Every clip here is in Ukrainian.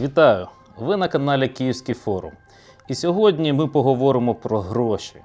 Вітаю! Ви на каналі Київський форум. І сьогодні ми поговоримо про гроші.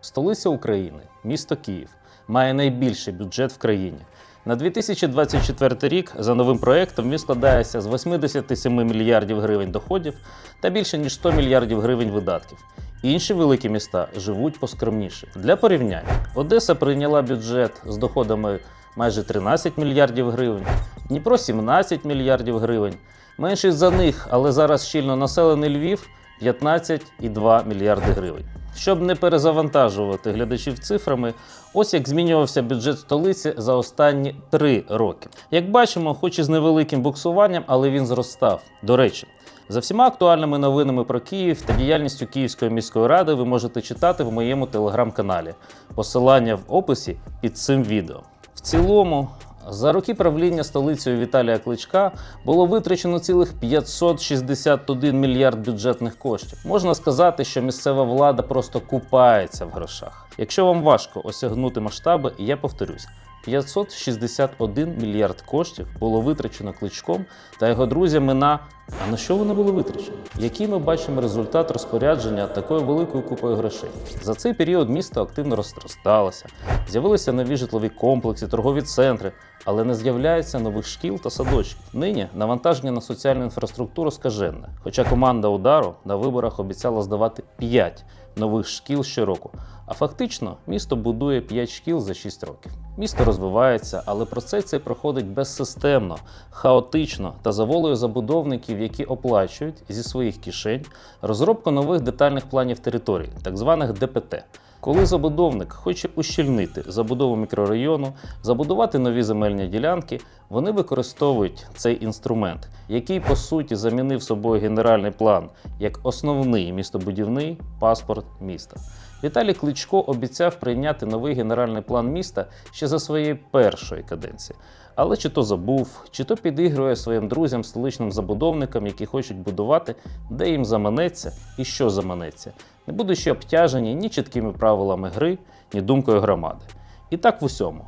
Столиця України, місто Київ, має найбільший бюджет в країні. На 2024 рік за новим проєктом він складається з 87 мільярдів гривень доходів та більше ніж 100 мільярдів гривень видатків. Інші великі міста живуть поскромніше. Для порівняння, Одеса прийняла бюджет з доходами майже 13 мільярдів гривень, Дніпро 17 мільярдів гривень. Менший за них, але зараз щільно населений Львів 15,2 мільярди гривень. Щоб не перезавантажувати глядачів цифрами, ось як змінювався бюджет столиці за останні три роки. Як бачимо, хоч і з невеликим буксуванням, але він зростав. До речі, за всіма актуальними новинами про Київ та діяльністю Київської міської ради ви можете читати в моєму телеграм-каналі. Посилання в описі під цим відео. В цілому, за роки правління столицею Віталія Кличка було витрачено цілих 561 мільярд бюджетних коштів. Можна сказати, що місцева влада просто купається в грошах. Якщо вам важко осягнути масштаби, я повторюсь. 561 мільярд коштів було витрачено кличком та його друзями на а на що вони були витрачені? Який ми бачимо результат розпорядження такою великою купою грошей? За цей період місто активно розросталося, з'явилися нові житлові комплекси, торгові центри, але не з'являється нових шкіл та садочків. Нині навантаження на соціальну інфраструктуру скаженне. Хоча команда удару на виборах обіцяла здавати 5 нових шкіл щороку. А фактично місто будує 5 шкіл за 6 років. Місто розвивається, але процес цей проходить безсистемно, хаотично та за волею забудовників, які оплачують зі своїх кишень розробку нових детальних планів територій, так званих ДПТ. Коли забудовник хоче ущільнити забудову мікрорайону, забудувати нові земельні ділянки, вони використовують цей інструмент, який по суті замінив собою генеральний план як основний містобудівний паспорт міста. Віталій Кличко обіцяв прийняти новий генеральний план міста ще за своєї першої каденції. Але чи то забув, чи то підігрує своїм друзям, столичним забудовникам, які хочуть будувати, де їм заманеться і що заманеться, не будучи обтяжені ні чіткими правилами гри, ні думкою громади. І так в усьому.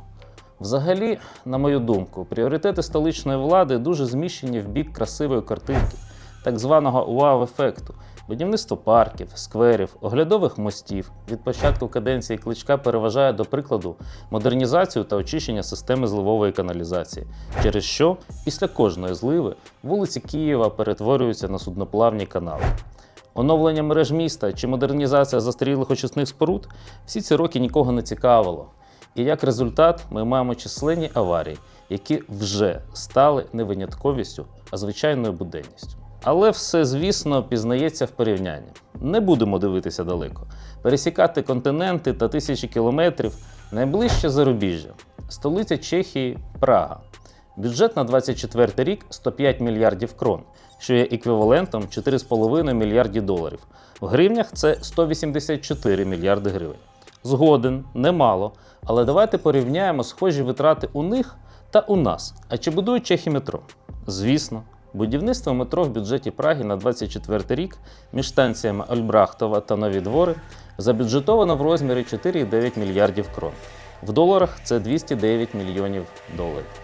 Взагалі, на мою думку, пріоритети столичної влади дуже зміщені в бік красивої картинки, так званого вау-ефекту. Будівництво парків, скверів, оглядових мостів від початку каденції кличка переважає, до прикладу, модернізацію та очищення системи зливової каналізації, через що після кожної зливи вулиці Києва перетворюються на судноплавні канали. Оновлення мереж міста чи модернізація застарілих очисних споруд всі ці роки нікого не цікавило. І як результат, ми маємо численні аварії, які вже стали не винятковістю, а звичайною буденністю. Але все, звісно, пізнається в порівнянні. Не будемо дивитися далеко. Пересікати континенти та тисячі кілометрів найближче зарубіжжя. Столиця Чехії Прага. Бюджет на 24 рік 105 мільярдів крон, що є еквівалентом 4,5 мільярдів доларів. В гривнях це 184 мільярди гривень. Згоден, немало. Але давайте порівняємо схожі витрати у них та у нас. А чи будують чехи метро? Звісно. Будівництво метро в бюджеті Праги на 24 рік між станціями Ольбрахтова та Нові Двори забюджетовано в розмірі 4,9 мільярдів крон. В доларах це 209 мільйонів доларів,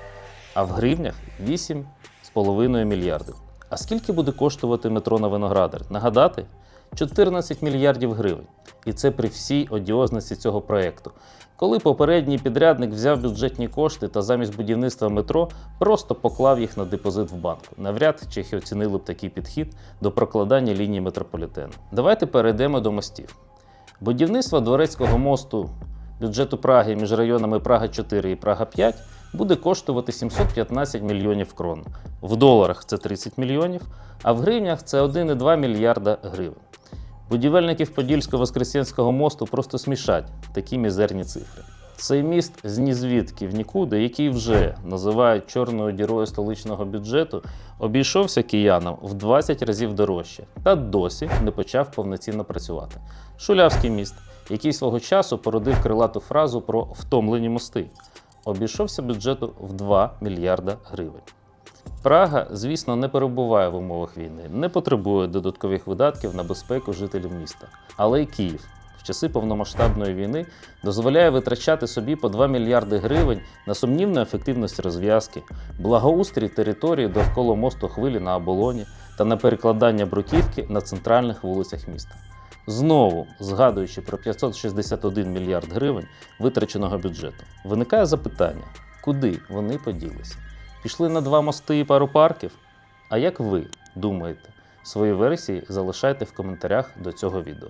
а в гривнях 8,5 мільярдів. А скільки буде коштувати метро на Виноградар? Нагадати? 14 мільярдів гривень. І це при всій одіозності цього проєкту. Коли попередній підрядник взяв бюджетні кошти та замість будівництва метро просто поклав їх на депозит в банку. Навряд чехи оцінили б такий підхід до прокладання лінії метрополітену. Давайте перейдемо до мостів. Будівництво Дворецького мосту бюджету Праги між районами Прага 4 і Прага 5 буде коштувати 715 мільйонів крон. В доларах це 30 мільйонів, а в гривнях це 1,2 мільярда гривень. Будівельників Подільсько-Воскресенського мосту просто смішать такі мізерні цифри. Цей міст з нізвідки в нікуди, який вже називають чорною дірою столичного бюджету, обійшовся киянам в 20 разів дорожче та досі не почав повноцінно працювати. Шулявський міст, який свого часу породив крилату фразу про втомлені мости, обійшовся бюджету в 2 мільярда гривень. Прага, звісно, не перебуває в умовах війни, не потребує додаткових видатків на безпеку жителів міста. Але й Київ в часи повномасштабної війни дозволяє витрачати собі по 2 мільярди гривень на сумнівну ефективність розв'язки, благоустрій території довкола мосту хвилі на оболоні, та на перекладання бруківки на центральних вулицях міста. Знову, згадуючи про 561 мільярд гривень витраченого бюджету, виникає запитання, куди вони поділися? Пішли на два мости і пару парків? А як ви думаєте? Свої версії залишайте в коментарях до цього відео.